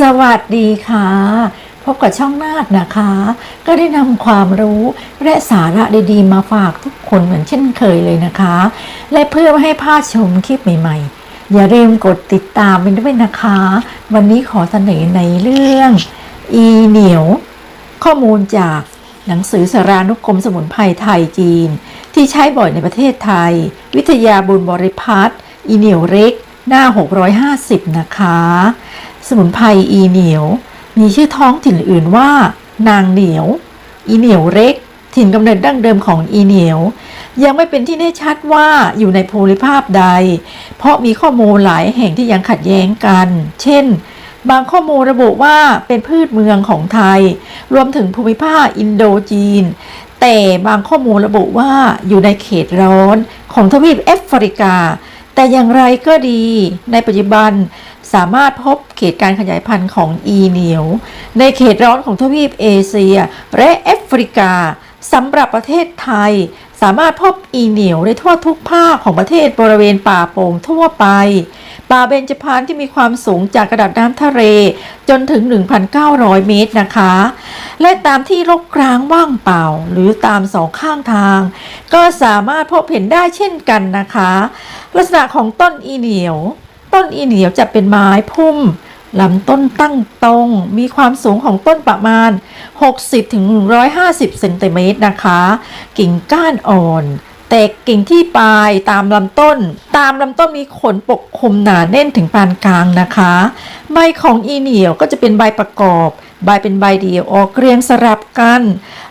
สวัสดีค่ะ พบกับช่องนาดนะคะ ก็ได้นำความรู้และสาระดีๆ มาฝากทุกคนเหมือนเช่นเคยเลยนะคะ และเพื่อไม่ให้พลาดชมคลิปใหม่ๆ อย่าลืมกดติดตามไปด้วยนะคะ วันนี้ขอเสนอในเรื่อง อีเหนียว ข้อมูลจากหนังสือสารานุกรมสมุนไพรไทยจีน ที่ใช้บ่อยในประเทศไทย วิทยาบุญบริพัตรอีเหนียวเล็กหน้า 650 นะคะ สมุนไพรอีเหนียว มีชื่อท้องถิ่นอื่นว่า นางเหนียว อีเหนียวเล็ก ถิ่นกำเนิดดั้งเดิมของอีเหนียว ยังไม่เป็นที่แน่ชัดว่าอยู่ในภูมิภาคใด เพราะมีข้อมูลหลายแห่งที่ยังขัดแย้งกัน เช่น บางข้อมูลระบุว่าเป็นพืชเมืองของไทย รวมถึงภูมิภาคอินโดจีน แต่บางข้อมูลระบุว่าอยู่ในเขตร้อนของทวีปแอฟริกาแต่อย่างไรก็ดี ในปัจจุบัน สามารถพบเขตการขยายพันธุ์ของอีเหนียว ในเขตร้อนของทวีปเอเชีย และแอฟริกาสำหรับประเทศไทย สามารถพบอีเหนียวได้ทั่วทุกภาคของประเทศบริเวณป่าโป่งทั่วไปป่าเบญจพรรณที่มีความสูงจากระดับน้ำทะเลจนถึง 1,900 เมตรนะคะ และตามที่รกร้างว่างเปล่า หรือตามสองข้างทาง ก็สามารถพบเห็นได้เช่นกันนะคะ ลักษณะของต้นอีเหนียว ต้นอีเหนียวจะเป็นไม้พุ่มลำต้นตั้งตรง มีความสูงของต้นประมาณ 60-150 เซนติเมตรนะคะ กิ่งก้านอ่อน แตกกิ่งที่ปลายตามลำต้น ตามลำต้นมีขนปกคลุมหนาแน่นถึงปานกลางนะคะ ใบของอีเหนียวก็จะเป็นใบประกอบ ใบเป็นใบเดียวออกเรียงสลับกัน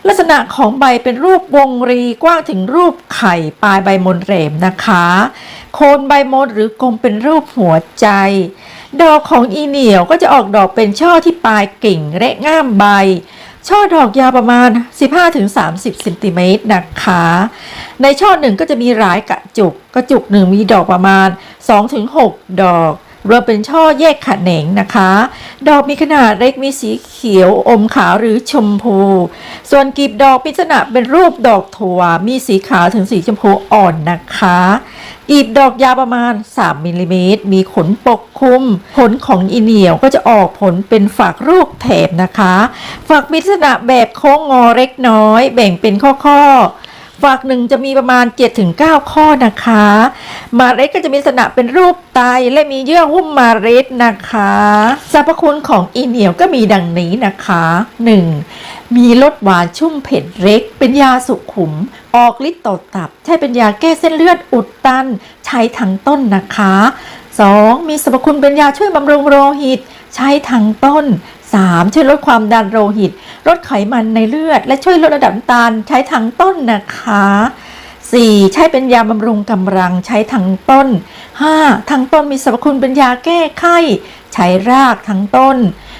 ลักษณะของใบเป็นรูปวงรีกว้างถึงรูปไข่ปลายใบมนเหลมนะคะ โคนใบมดหรือกลมเป็นรูปหัวใจ ดอกของอีเหนียวก็จะออกดอกเป็นช่อที่ปลายกิ่งและง่ามใบ ช่อดอกยาวประมาณ 15-30เซนติเมตรนะคะ ในช่อหนึ่งก็จะมีหลายกระจุก กระจุกหนึ่งมีดอกประมาณ 2-6 ดอก รวมเป็นช่อแยกขะแหนงนะคะ ดอกมีขนาดเล็กมีสีเขียวอมขาวหรือชมพู ส่วนกลีบดอกมีลักษณะเป็นรูปดอกถั่ว มีสีขาวถึงสีชมพูอ่อนนะคะกลีบดอกยาวประมาณ 3มิลลิเมตร มีขนปกคลุม ผลของอีเหนียวก็จะออกผลเป็นฝักรูปแถบนะคะ ฝักมีลักษณะแบบโค้งงอเล็กน้อย แบ่งเป็นข้อๆ ฝักหนึ่งจะมีประมาณ 7-9 ข้อนะคะ มาเร็ดก็จะมีลักษณะเป็นรูปไตและมีเยื่อหุ้มมาเร็ดนะคะสรรพคุณของอีเหนียวก็มีดังนี้นะคะ 1. มีรสหวานชุ่มเผ็ดเล็ก เป็นยาสุขุม ออกฤทธิ์ต่อตับ ใช้เป็นยาแก้เส้นเลือดอุดตัน ใช้ทั้งต้นนะคะ 2. มีสรรพคุณเป็นยาช่วยบำรุงโลหิต ใช้ทั้งต้น 3. ช่วยลดความดันโลหิต ลดไขมันในเลือด และช่วยลดระดับน้ำตาลใช้ทั้งต้นนะคะ 4. ใช้เป็นยาบำรุงกำลังใช้ทั้งต้น 5. ทั้งต้นมีสรรพคุณเป็นยาแก้ไข้ ใช้รากทั้งต้น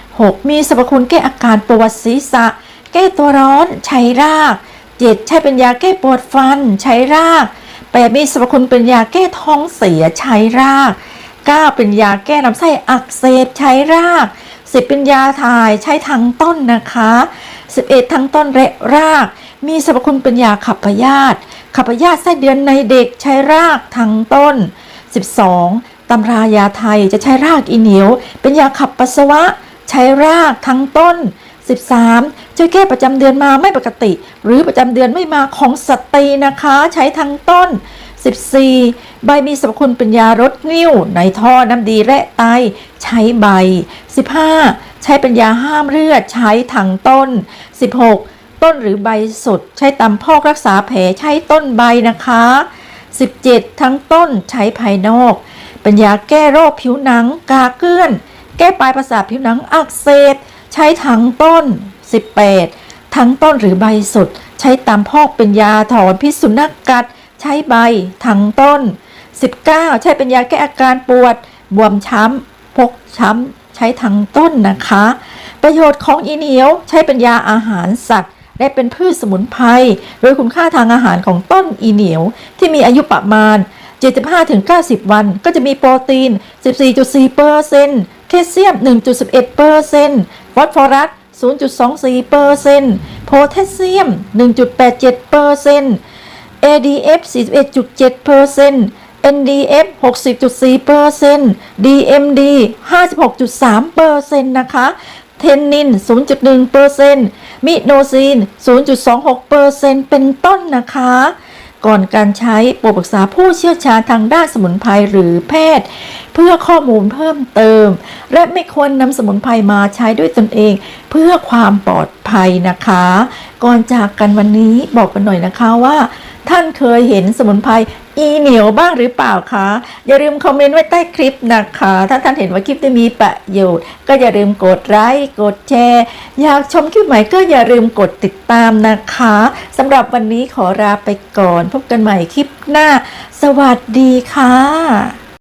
6. มีสรรพคุณแก้อาการปวดศีรษะ แก้ตัวร้อน ใช้ราก 7. ใช้เป็นยาแก้ปวดฟัน ใช้ราก 8. มีสรรพคุณเป็นยาแก้ท้องเสีย ใช้ราก 9. เป็นยาแก้ลำไส้อักเสบ ใช้ราก 10เป็นยาถ่ายใช้ทั้งต้นนะคะ 11 ทั้งต้นและราก มีสรรพคุณเป็นยาขับพยาธิขับพยาธิไส้เดือนในเด็กใช้รากทั้งต้น 12. ตำรายาไทยจะใช้รากอีเหนียว เป็นยาขับปัสสาวะ ใช้รากทั้งต้น 13. ช่วยแก้ประจำเดือนมาไม่ปกติ หรือประจำเดือนไม่มาของสตรีนะคะ ใช้ทั้งต้น 14. ใบมีสรรพคุณเป็นยาลดนิ่วในท่อน้ำดีและไต ใช้ใบ 15. ใช้เป็นยาห้ามเลือดใช้ทั้งต้น 16. ต้นหรือใบสดใช้ตำพอกรักษาแผลใช้ต้นใบนะคะ 17. ทั้งต้นใช้ภายนอก เป็นยาแก้โรคผิวหนัง กาเกลื่อน แก้ปลายประสาทผิวหนังอักเสบใช้ทั้งต้น 18. ทั้งต้นหรือใบสดใช้ตำพอกเป็นยาถอนพิษสุนัขกัด ช้ใบ ทั้งต้น 19 ใช้เป็นยาแก้อาการปวด บวมช้ำพกช้ำ ใช้ทั้งต้นนะคะ ประโยชน์ของอีเหนียวใช้เป็นยาอาหารสัตว์และเป็นพืชสมุนไพรโดยคุณค่าทางอาหารของต้นอีเหนียว ที่มีอายุประมาณ 75-90 วัน ก็จะมีโปรตีน 14.4%แคลเซียม 1.11%ฟอสฟอรัส0.24%โพแทสเซียม 1.87% ADF 41.7% NDF 60.4% DMD 56.3%นะคะเทนนิน 0.1%มิโนซีน 0.26%เป็นต้นนะคะ ก่อนการใช้โปรดปรึกษาผู้เชี่ยวชาญทางด้านสมุนไพรหรือแพทย์ เพื่อข้อมูลเพิ่มเติม และไม่ควรนำสมุนไพรมาใช้ด้วยตนเอง เพื่อความปลอดภัยนะคะ ก่อนจากกันวันนี้บอกกันหน่อยนะคะว่า ท่านเคยเห็นสมุนไพรอีเหนียวบ้างหรือเปล่าคะ อย่าลืมคอมเมนต์ไว้ใต้คลิปนะคะ ถ้าท่านเห็นว่าคลิปนี้มีประโยชน์ ก็อย่าลืมกดไลค์กดแชร์อยากชมคลิปใหม่ก็อย่าลืมกดติดตามนะคะสำหรับวันนี้ขอลาไปก่อน พบกันใหม่คลิปหน้า สวัสดีค่ะ